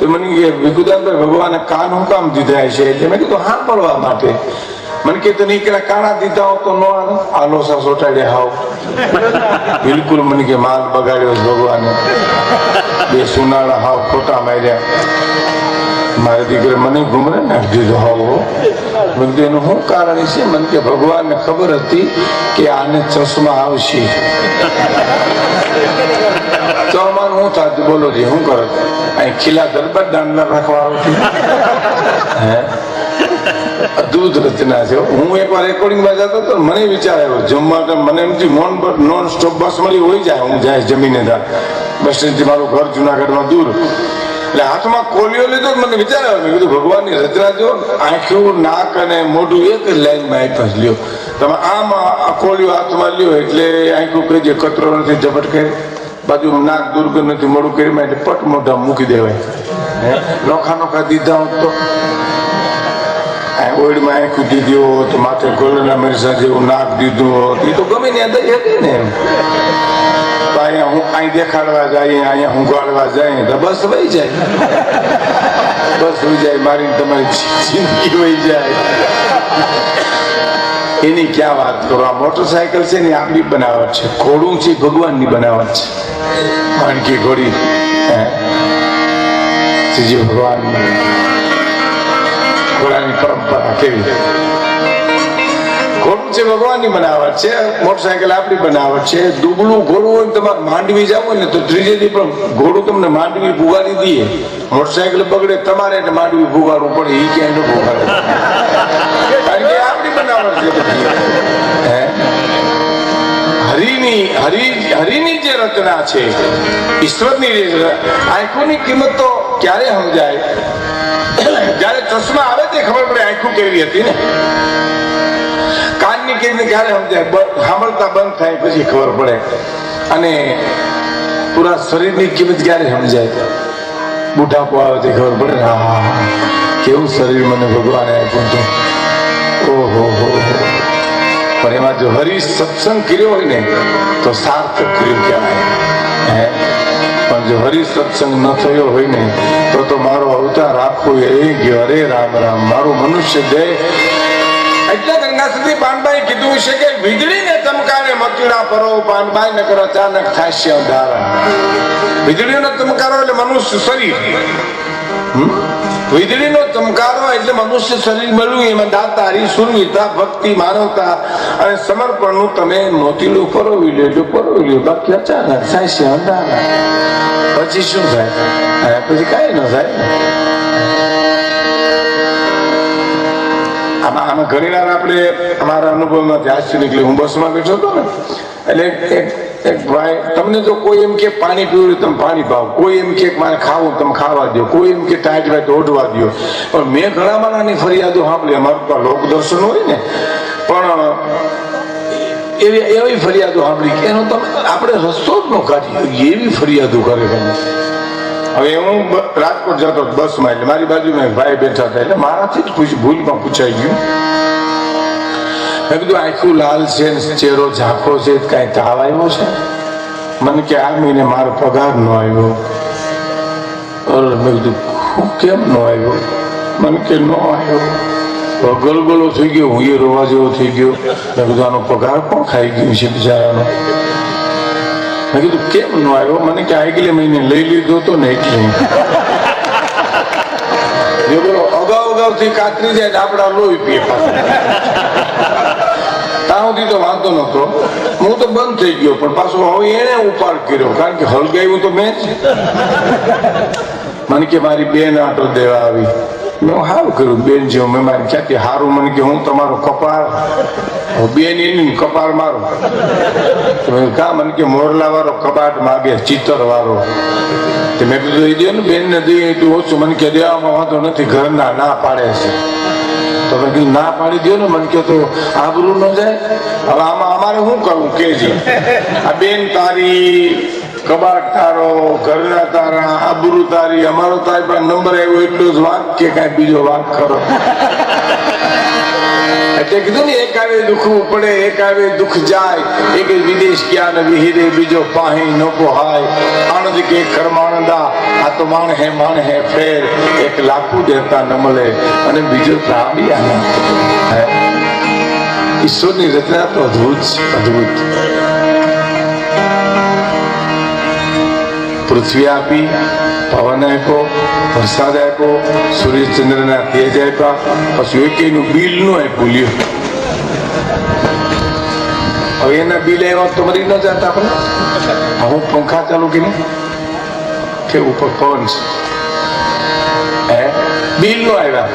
તો મને કે વિકુદાનભાઈ ભગવાને કાન હું કામ દીધા છે એટલે મેં કીધું, હા, પડવા માટે. મને કે, તને એકલા કાણા દીધા હો તો નો આલો સા સોટાડ્યા હાવ. બિલકુલ મને કે, માલ બગાડ્યો ભગવાને. બે સુનાળા હાવ ખોટા માર્યા. મારે દીકરે મને ઘુમરે નાખી દીધો હાવ, હો. મેં એનું શું કારણ છે? મને કે, ભગવાનને ખબર હતી કે આને ચશ્મા આવશે. તો અમારું શું બોલો જે, શું કરો અહીં ખીલા દરબાર દાંડલા રાખવાનો અદ્ભુત રચના છે હું. એકવાર રેકોર્ડિંગમાં જતો તો મને વિચાર આવ્યો જમવા તો મને એમ થયું નોન નોન સ્ટોપ બસ મળી હોય જાય હું જાય જમીને ત્યાં. બસ સ્ટેન્ડથી મારું ઘર જુનાગઢમાં દૂર. એટલે હાથમાં કોલિયો લીધો મને વિચાર આવ્યો મેં કીધું ભગવાનની રચના જો આંખ્યું નાક અને મોઢું એક જ લાઈનમાં આપ્યા જ લ્યો. તમે આમ આ કોલિયો હાથમાં લ્યો એટલે આંખ્યું કહી દે કચરો નથી ઝપટ કરે બાજુ નાક દુર્ગંધ નથી મોડું કરી એટલે પટ મોઢા મૂકી દેવાય. નોખા નોખા દીધા હોત તો? ઓઈડમાં આંખું દીધી હોત, માથે ગોલના મરસા જેવું નાક દીધું હોત એ તો ગમે ને અંદર એક ને તો અહીંયા હું અહીં દેખાડવા જાય, અહીંયા હું ગાળવા જાય, તો બસ વહી જાય. બસ વહી જાય મારી તમારી જિંદગી વહી જાય. એની ક્યાં વાત કરો? આ મોટરસાયકલ છે ને આપણી બનાવટ છે. ઘોડું છે, ભગવાનની બનાવટ છે. માનકી ઘોડી. શ્રીજી ભગવાન ઘોડાની પરંપરા કેવી? ઘોડું છે, ભગવાનની બનાવટ છે. મોટરસાયકલ આપણી બનાવટ છે. દુબળું ઘોડું હોય તમારે માંડવી જાવ ને તો ત્રીજે દી પણ ઘોડું તમને માંડવી ભુગાડી દઈએ. મોટરસાયકલ બગડે તમારે માંડવી ભુગાડવું પડે. એ ક્યાંય ન ભુગાડે કારણ કે આપણી બનાવટ છે બધી. હે હરિની, હરિ, હરિની જે રચના છે, ઈશ્વરની આંખોની કિંમત તો ક્યારે સમજાય? જ્યારે ચશ્મા આવે તે ખબર પડે આંખો કેવી હતી ને? કાનની કિંમત ક્યારે સમજાય? સાંભળતા બંધ થાય પછી ખબર પડે. અને પૂરા શરીરની કિંમત ક્યારે સમજાય? બુઢાપો આવે તે ખબર પડે. કેવું શરીર મને ભગવાને આપ્યું હતું. ઓહો. પણ એમાં જો હરિ સત્સંગ કર્યો હોય ને, તો સાર્થક કર્યું કહેવાય. હે? પણ જો હરિ સત્સંગ ન થયો હોય ને, તો તો મારો અવતાર આખો એ ગયો. અરે રામ રામ, મારું મનુષ્ય દેહ એટલે ગંગા સુધી પાનભાઈ કીધું છે કે વીજળીને ચમકારે મતીડા ફરો પાનભાઈ ને કરો અચાનક થાશે અંધારા. વીજળીનો ચમકારો એટલે મનુષ્ય શરીર. હમ? વીજળીનો ચમકારો એટલે મનુષ્ય શરીર મળ્યું, એમાં દાતારી શૂન્યતા ભક્તિ, માનવતા અને સમર્પણનું તમે મોતીલું પરોવી લેજો પરોવી લો બાકી અચાનક થાય છે અંધારા. પછી શું થાય? પછી કાંઈ ન થાય. આમાં આમાં ઘણી વાર આપણે અમારા અનુભવમાંથી હાસ્ય નીકળી, હું બસમાં બેઠો હતો ને, એટલે એક તમને જો કોઈ એમ કે પાણી પીવું તમે પાણી પાવ કોઈ એમ કે મારે ખાવું તમે ખાવા દો કોઈ એમ કે ટાઈટ વાઈટ ઓઢવા દો પણ મેં ઘણા માણાની ફરિયાદો સાંભળી. અમારું તો લોક દર્શન હોય ને. પણ એવી એવી ફરિયાદો સાંભળી કે એનો તમે આપણે રસ્તો જ ન કાઢી એવી ફરિયાદો કરે તમે હવે હું રાજકોટ જતો બસમાં એટલે મારી બાજુમાં ભાઈ બેઠા હતા. એટલે મારાથી જ ભૂલમાં પૂછાઈ ગયું. મેં કીધું, આખું લાલ છે ચહેરો ઝાંખો છે કાંઈ તાવ આવ્યો છે? મને કે, આ મહિને મારો પગાર ન આવ્યો. મેં કીધું કેમ ન આવ્યો? મને કે, ન આવ્યો. ગલગલો થઈ ગયો, હું એ રોવા જેવો થઈ ગયો. મેં કીધું, આનો પગાર કોણ ખાઈ ગયું છે બિચારાનો? મેં કીધું, કેમ ન આવ્યો? મને કે આગલે મહિને લઈ લીધો તો ને એટલે બોલો કાતરી જાય ને લોહી પીએ પાછા. તો વાંધો નતો હું તો બંધ થઈ ગયો, પણ પાછો હવે એને ઉપાડ કર્યો, કારણ કે હલગાયું તો મેં જ. મને કે મારી બેન આટો દેવા આવી. મેં સારું કર્યું, બેન જેવું મેં મારી ક્યાંથી સારું મને કે હું તમારો કપાળ બેન એની કપાળ મારો. કા મને કે મોરલા વાળો કબાટ માગે ચિત્તર વાળો તે મેં કીધું, એ દે ને બેન ને દે એટલું ઓછું. મને કે દેવામાં વાંધો નથી, ઘરના ના પાડે છે. તો મેં કીધું, ના પાડી દો ને. મને કે, તો આબરૂ ન જાય. હવે આમાં અમારે શું કરવું કેજી આ બેન તારી કબાટ તારો ઘરના તારા, આબરૂ તારી, અમારો તારી પાસે નંબર આવ્યો એટલો જ વાંક કે કાંઈ બીજો વાંક કરો એટલે કીધું ને, એક આવે દુખવું પડે, એક આવે દુઃખ જાય. એક વિદેશ ગયા ને વિહિરે, બીજો પાહી નોકો હાય. આણંદ કે કરમાણંદા આ તો માણ હે માણ હે, ફેર. એક લાખું દેતા ન મળે અને બીજો ત્રાબી આના હે? ઈશ્વરની રચના તો અદ્ભુત અદ્ભુત. પૃથ્વી આપી, પવન આપ્યો, વરસાદ આપ્યો સૂર્યચંદ્રના તેજ આપ્યા, પછી એકેયનું બિલનું આપ્યું, લ્યો. હવે એના બિલ આવ્યા તો મરી ન જતા આપણે. હું પંખા ચાલુ કે નહીં કે ઉપર પવન છે. બિલ નો આવ્યા.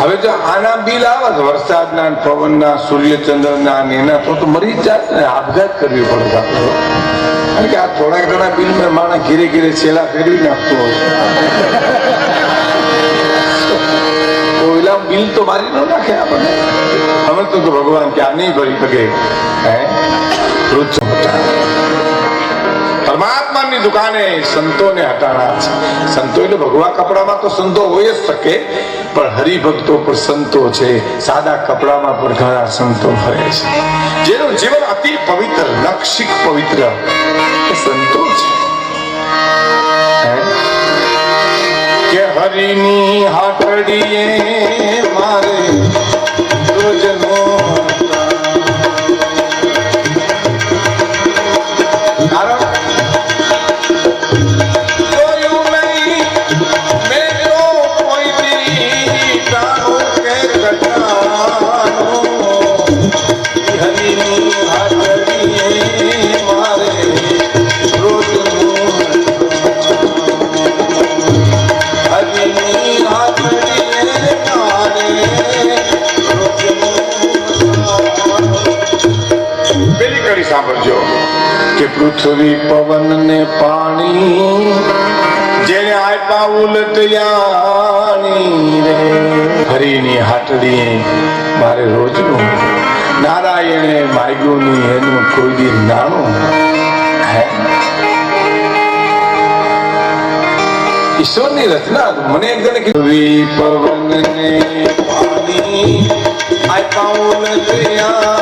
હવે જો આના બિલ આવે તો વરસાદના પવનના સૂર્યચંદ્રના ને એના, તો મરી જ જાત ને આપઘાત કરવી પડે આપણે. કારણ કે આ થોડા ઘણા બિલ મેં માણસ ઘીરે ઘીરે છેલા ફેરવી નાખતો હોય. બિલ તો મારી ન નાખે આપણને અમે તો ભગવાન કે નહીં ભરી શકે. પરમાત્માની દુકાને સંતોને હટાણા છે. સંતો એટલે ભગવા કપડામાં તો સંતો હોય જ શકે, પણ હરિભક્તો પર સંતો છે. સાદા કપડામાં પણ ઘણા સંતો ફરે છે. જેનું જીવન અતિ પવિત્ર લક્ષિક પવિત્ર એ સંતો છે? કે હરિની હાટડીએ મારે રોજનો પૃથ્વી પવન ને પાણી જેને આપ્યા ઉલટયાની રે. હરિની હાટડી મારે રોજનું નારાયણે માગ્યું ની એનું કોઈ દી નાણું ઈશ્વરની રચના મને એક જણે કીધું પવન ને પાણી, આપ્યા ઉલટયાણી